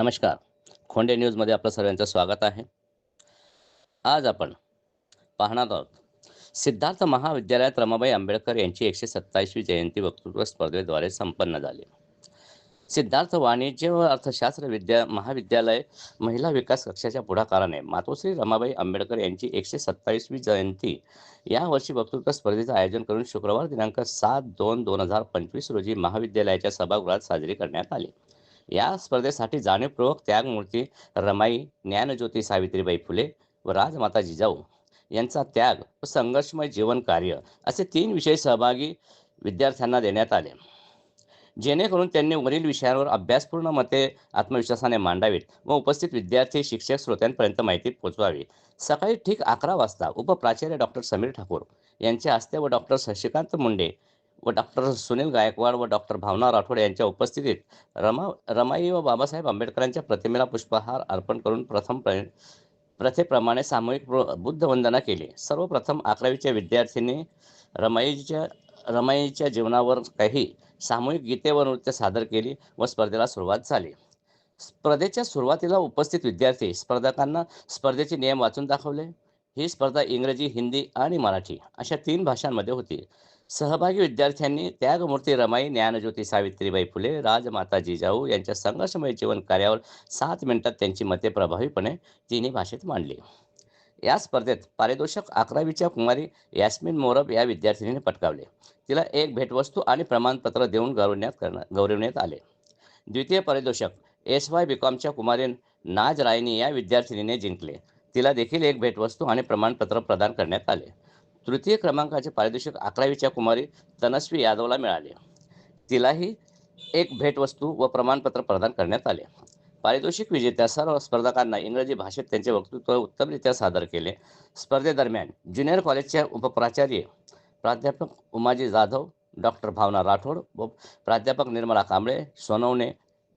नमस्कार. खोंडे न्यूजमध्ये आपलं सर्वांचं स्वागत आहे. आज आपण पाहणार आहोत सिद्धार्थ महाविद्यालयात रमाबाई आंबेडकर यांची एकशे सत्तावीसवी जयंती वक्तृत्व स्पर्धेद्वारे संपन्न झाली. सिद्धार्थ वाणिज्य व अर्थशास्त्र विद्या महाविद्यालय महिला विकास कक्षाच्या पुढाकाराने मातोश्री रमाबाई आंबेडकर यांची एकशे सत्तावीसवी जयंती यावर्षी वक्तृत्व स्पर्धेचं आयोजन करून शुक्रवार दिनांक सात दोन दोन हजार पंचवीस रोजी महाविद्यालयाच्या सभागृहात साजरी करण्यात आली. या स्पर्धेसाठी जाणीवपूर्वक त्यागमूर्ती रमाई ज्ञानज्योती सावित्रीबाई फुले व राजमाता जिजाऊ यांचा त्याग व संघर्षमय जीवन कार्य असे तीन विषय सहभागी विद्यार्थ्यांना देण्यात आले. जेणेकरून त्यांनी वरील विषयांवर अभ्यासपूर्ण मते आत्मविश्वासाने मांडावीत व उपस्थित विद्यार्थी शिक्षक श्रोत्यांपर्यंत माहिती पोहोचवावी सकाळी ठीक अकरा वाजता उपप्राचार्य डॉक्टर समीर ठाकूर यांच्या हस्ते व डॉक्टर शशिकांत मुंडे व डॉक्टर सुनील गायकवाड व डॉक्टर भावना राठोड यांच्या उपस्थितीत रमा रमाई व बाबासाहेब आंबेडकरांच्या प्रतिमेला पुष्पहार अर्पण करून प्रथम प्र प्रथेप्रमाणे सामूहिक बुद्ध बुद्धवंदना केली. सर्वप्रथम अकरावीच्या विद्यार्थ्यांनी रमाईच्या रमाईच्या जीवनावर काही सामूहिक गीते व नृत्य सादर केली व स्पर्धेला सुरुवात झाली. स्पर्धेच्या सुरुवातीला उपस्थित विद्यार्थी स्पर्धकांना स्पर्धेचे नियम वाचून दाखवले. ही स्पर्धा इंग्रजी हिंदी आणि मराठी अशा तीन भाषांमध्ये होती. सहभागी विद्यार्थ्यांनी त्यागमूर्ती रमाई ज्ञानज्योती सावित्रीबाई फुले राजमाता जिजाऊ यांच्या संघर्षमय जीवन कार्यावर सात मिनिटात त्यांची मते प्रभावीपणे तिन्ही भाषेत मांडली. या स्पर्धेत पारितोषिक अकरावीच्या कुमारी यास्मिन मोरब या विद्यार्थिनीने पटकावले. तिला एक भेटवस्तू आणि प्रमाणपत्र देऊन गौरवण्यात करण्यात गौरवण्यात आले. द्वितीय पारितोषिक एस वाय बीकॉमच्या कुमारी नाज रायनी या विद्यार्थिनीने जिंकले. तिला देखील एक भेटवस्तू आणि प्रमाणपत्र प्रदान करण्यात आले. तृतीय क्रमांकाचे पारितोषिक अकरावीच्या कुमारी तनस्वी यादवला मिळाले. तिलाही एक भेटवस्तू व प्रमाणपत्र प्रदान करण्यात आले. पारितोषिक विजेत्या सर्व स्पर्धकांना इंग्रजी भाषेत त्यांचे वक्तृत्व उत्तमरित्या सादर केले. स्पर्धेदरम्यान ज्युनियर कॉलेजच्या उपप्राचार्य प्राध्यापक उमाजी जाधव डॉक्टर भावना राठोड व प्राध्यापक निर्मला कांबळे सोनवणे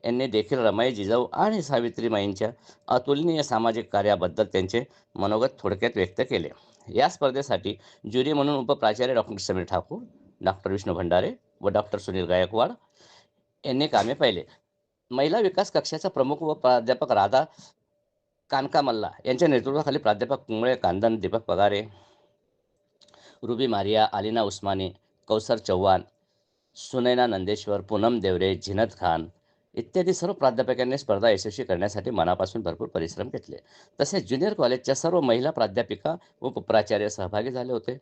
यांनी देखील रमाई जिजाऊ आणि सावित्रीमाईंच्या अतुलनीय सामाजिक कार्याबद्दल त्यांचे मनोगत थोडक्यात व्यक्त केले. या स्पर्धेसाठी ज्युरी म्हणून उपप्राचार्य डॉक्टर समीर ठाकूर डॉक्टर विष्णू भंडारे व डॉक्टर सुनील गायकवाड यांनी कामे पाहिले. महिला विकास कक्षाचा प्रमुख व प्राध्यापक राधा कानका मल्ला यांच्या नेतृत्वाखाली प्राध्यापक कुंबळे कांदन दीपक पगारे रुबी मारिया आलिना उस्मानी कौसर चव्हाण सुनैना नंदेश्वर पूनम देवरे झिनत खान इत्यादी सर्व प्राध्यापकांनी स्पर्धा यशस्वी करण्यासाठी मनापासून भरपूर परिश्रम घेतले. तसेच ज्युनियर कॉलेजच्या सर्व महिला प्राध्यापिका व प्राचार्य सहभागी झाले होते.